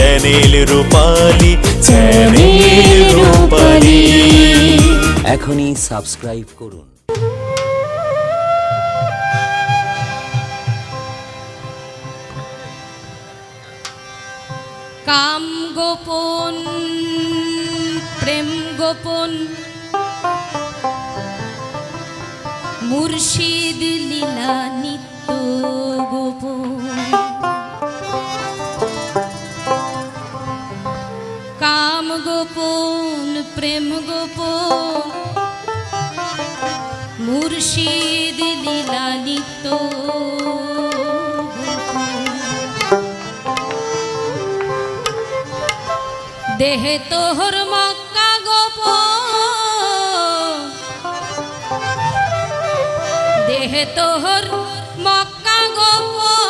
Channel রূপালী channel রূপালী। এখনই subscribe করুন। কাম গোপন প্রেম গোপন মুর্শিদ লীলা নিত্য গোপন প্রেম গোপন। মুর্শিদ দিলালিত দেহে তোহর মক্কা গোপ দেহে তোহর মক্কা গোপন।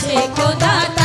সে খোদা